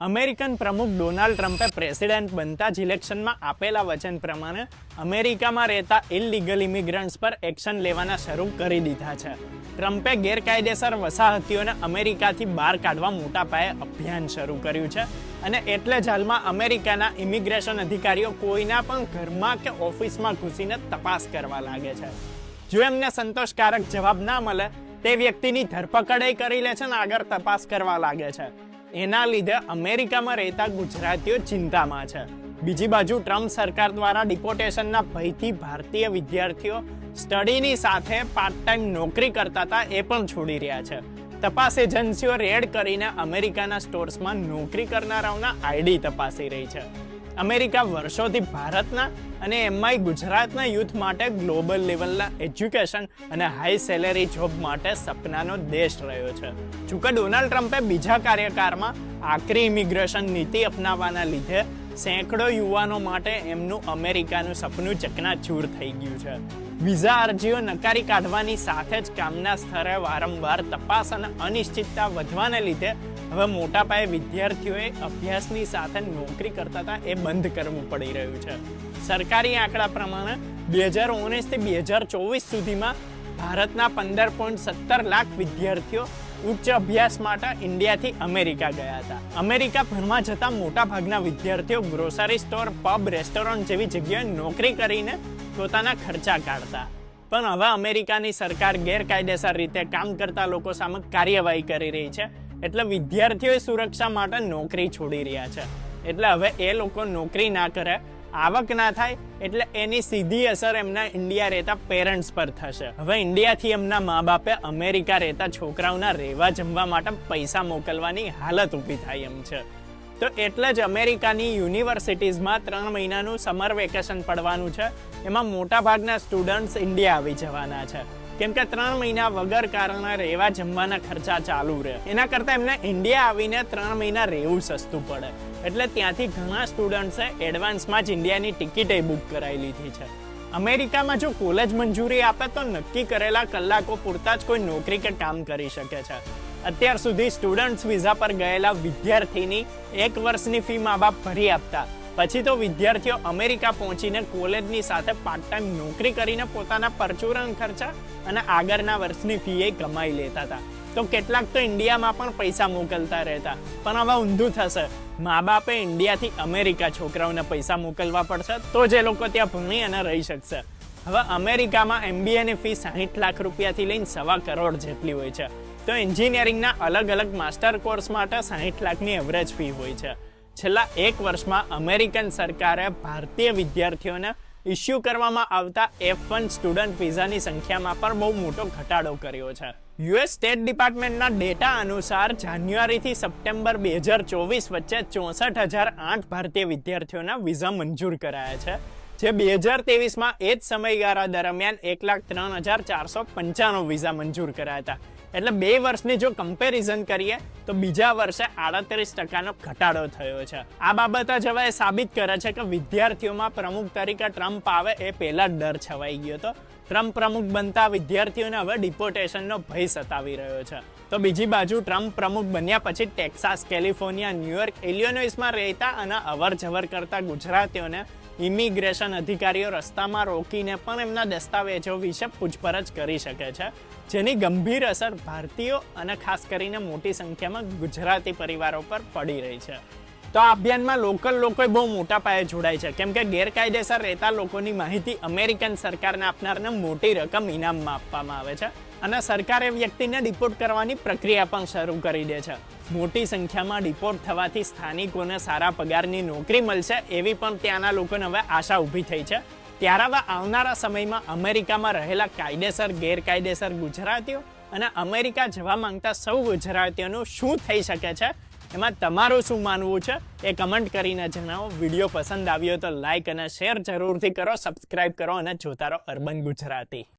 American પ્રમુખ Donald ટ્રમ્પે president બનતા જ ઇલેક્શનમાં આપેલા વચન પ્રમાણે અમેરિકામાં રહેતા ઇલીગલ ઇમિગ્રન્ટ્સ પર એક્શન લેવાના શરૂ કરી દીધા છે. ટ્રમ્પે ગેરકાયદેસર વસાહતીઓને અમેરિકાથી બહાર કાઢવા મોટા પાયે અભિયાન શરૂ કર્યું છે અને એટલે જ હાલમાં અમેરિકાના ઇમિગ્રેશન અધિકારીઓ કોઈના પણ ઘરમાં કે ઓફિસમાં ઘૂસીને તપાસ કરવા લાગે છે. જો એમને સંતોષકારક જવાબ ના મળે, તે વ્યક્તિની ધરપકડ કરી લે છે ને આગળ તપાસ કરવા લાગે છે. એના લીધે અમેરિકામાં રહેતા ગુજરાતીઓ ચિંતામાં છે. બીજી બાજુ ટ્રમ્પ સરકાર દ્વારા ડિપોટેશનના ભયથી ભારતીય વિદ્યાર્થીઓ સ્ટડીની સાથે પાર્ટ ટાઈમ નોકરી કરતા હતા એ પણ છોડી રહ્યા છે. તપાસ એજન્સીઓ રેડ કરીને અમેરિકાના સ્ટોર્સમાં નોકરી કરનારાઓના આઈડી તપાસી રહી છે. અમેરિકા વર્ષોથી ભારતના અને એમાંય ગુજરાતના યુથ માટે ગ્લોબલ લેવલના એજ્યુકેશન અને હાઈ સેલેરી જોબ માટે સપનાનો દેશ રહ્યો છે. જોકે ડોનાલ્ડ ટ્રમ્પે બીજા કાર્યકાળમાં આકરી ઇમિગ્રેશન નીતિ અપનાવવાના લીધે સેંકડો યુવાનો માટે એમનું અમેરિકાનું સપનું ચકનાચૂર થઈ ગયું છે. વિઝા અરજીઓ નકારી કાઢવાની સાથે જ કામના સ્થળે વારંવાર તપાસ અને અનિશ્ચિતતા વધવાને લીધે હવે મોટા પાયે વિદ્યાર્થીઓએ અભ્યાસની સાથે નોકરી કરતા હતા, એ બંધ કરવું પડી રહ્યું છે. સરકારી આંકડા પ્રમાણે બે હજાર ઓગણીસથી બે હજાર ચોવીસ સુધીમાં ભારતના પંદર પોઈન્ટ સત્તર લાખ વિદ્યાર્થીઓ ઉચ્ચ અભ્યાસ માટે ઇન્ડિયાથી અમેરિકા ગયા હતા. અમેરિકા ભરમાં જતા મોટાભાગના વિદ્યાર્થીઓ ગ્રોસરી સ્ટોર પબ રેસ્ટોરન્ટ જેવી જગ્યાએ નોકરી કરીને પોતાના ખર્ચા કાઢતા. પણ હવે અમેરિકાની સરકાર ગેરકાયદેસર રીતે કામ કરતા લોકો સામે કાર્યવાહી કરી રહી છે. એટલે વિદ્યાર્થીઓએ સુરક્ષા માટે નોકરી છોડી રહ્યા છે. એટલે હવે એ લોકો નોકરી ના કરે, આવક ના થાય, એટલે એની સીધી અસર એમના ઇન્ડિયા રહેતા પેરેન્ટ્સ પર થશે. હવે ઇન્ડિયાથી એમના મા બાપે અમેરિકા રહેતા છોકરાઓના રહેવા જમવા માટે પૈસા મોકલવાની હાલત ઊભી થાય એમ છે. તો એટલે જ અમેરિકાની યુનિવર્સિટીઝમાં ત્રણ મહિનાનું સમર વેકેશન પડવાનું છે. એમાં મોટા ભાગના સ્ટુડન્ટ્સ ઇન્ડિયા આવી જવાના છે. કેમ કે ત્રણ મહિના વગર કારણે રહેવા જમવાના ખર્ચા ચાલુ રહે. એના કરતાં એમને ઇન્ડિયા આવીને ત્રણ મહિના રહેવું સસ્તું પડે. એટલે ત્યાંથી ઘણા સ્ટુડન્ટ્સે એડવાન્સમાં જ ઇન્ડિયાની ટિકિટે બુક કરાવી લીધી છે. અમેરિકામાં જો કોલેજ મંજૂરી આપે તો નક્કી કરેલા કલાકો પૂરતા જ કોઈ નોકરી કે કામ કરી શકે છે. અત્યાર સુધી સ્ટુડન્ટ્સ વિઝા પર ગયેલા વિદ્યાર્થીની એક વર્ષની ફી મા બાપ ભરી આપતા. પછી તો વિદ્યાર્થીઓ અમેરિકા પહોંચીને કોલેજની સાથે પાર્ટ ટાઈમ નોકરી કરીને પોતાના પરચુરણ ખર્ચા અને આગળના વર્ષની ફી એ કમાઈ લેતા હતા. તો કેટલાક તો ઇન્ડિયામાં પણ પૈસા મોકલતા રહેતા. પણ હવે ઊંધું થશે. મા બાપે ઇન્ડિયાથી અમેરિકા છોકરાઓને પૈસા મોકલવા પડશે તો જે લોકો ત્યાં ભણી અને રહી શકશે. હવે અમેરિકામાં એમબીએની ફી સાહીઠ લાખ રૂપિયાથી લઈને સવા કરોડ જેટલી હોય છે. તો એન્જિનિયરિંગના અલગ અલગ માસ્ટર કોર્સ માટે સાહીઠ લાખની એવરેજ ફી હોય છે. છેલ્લા એક વર્ષમાં અમેરિકન સરકારે ભારતીય વિદ્યાર્થીઓને ઇસ્યુ કરવામાં આવતા એફ વન સ્ટુડન્ટ વિઝાની સંખ્યામાં પણ બહુ મોટો ઘટાડો કર્યો છે. યુએસ સ્ટેટ ડિપાર્ટમેન્ટના ડેટા અનુસાર જાન્યુઆરીથી સપ્ટેમ્બર બે હજાર ચોવીસ વચ્ચે ચોસઠ હજાર આઠ ભારતીય વિદ્યાર્થીઓના વિઝા મંજૂર કરાયા છે, જે બે હજાર તેવીસમાં એ જ સમયગાળા દરમિયાન એક લાખ ત્રણ હજાર ચારસો પંચાણું વિઝા મંજૂર કરાયા હતા. એટલે બે વર્ષની જો કમ્પેરિઝન કરીએ, તો બીજા વર્ષે આડત્રીસ ટકાનો ઘટાડો થયો છે. આ બાબત જ હવે સાબિત કરે છે કે વિદ્યાર્થીઓમાં પ્રમુખ તરીકે ટ્રમ્પ આવે એ પહેલા ડર છવાઈ ગયો હતો. ટ્રમ્પ પ્રમુખ બનતા વિદ્યાર્થીઓને હવે ડિપોર્ટેશનનો ભય સતાવી રહ્યો છે. તો બીજી બાજુ ટ્રમ્પ પ્રમુખ બન્યા પછી ટેક્સાસ, કેલિફોર્નિયા, ન્યુયોર્ક ઇલિયોનોઇસમાં રહેતા અને અવર જવર કરતા ગુજરાતીઓને ઇમિગ્રેશન અધિકારીઓ રસ્તામાં રોકીને પણ એમના દસ્તાવેજો વિશે પૂછપરછ કરી શકે છે, જેની ગંભીર અસર ભારતીયો અને ખાસ કરીને મોટી સંખ્યામાં ગુજરાતી પરિવારો પર પડી રહી છે. તો આ અભિયાનમાં લોકલ લોકોએ બહુ મોટા પાયે જોડાય છે. કેમ કે ગેરકાયદેસર રહેતા લોકોની માહિતી અમેરિકન સરકારને આપનારને મોટી રકમ ઇનામમાં આપવામાં આવે છે. અને સરકારે વ્યક્તિને ડિપોર્ટ કરવાની પ્રક્રિયા પણ શરૂ કરી દે છે. મોટી સંખ્યામાં ડિપોર્ટ થવાથી સ્થાનિકોને સારા પગારની નોકરી મળશે એવી પણ ત્યાંના લોકોને હવે આશા ઊભી થઈ છે. ત્યારે હવે આવનારા સમયમાં અમેરિકામાં રહેલા કાયદેસર, ગેરકાયદેસર ગુજરાતીઓ અને અમેરિકા જવા માંગતા સૌ ગુજરાતીઓનું શું થઈ શકે છે? એમાં તમારું શું માનવું છે? એ કમેન્ટ કરીને જણાવો. વીડિયો પસંદ આવ્યો તો લાઇક અને શેર જરૂરથી કરો, સબસ્ક્રાઇબ કરો અને જોતા રહો અર્બન ગુજરાતી.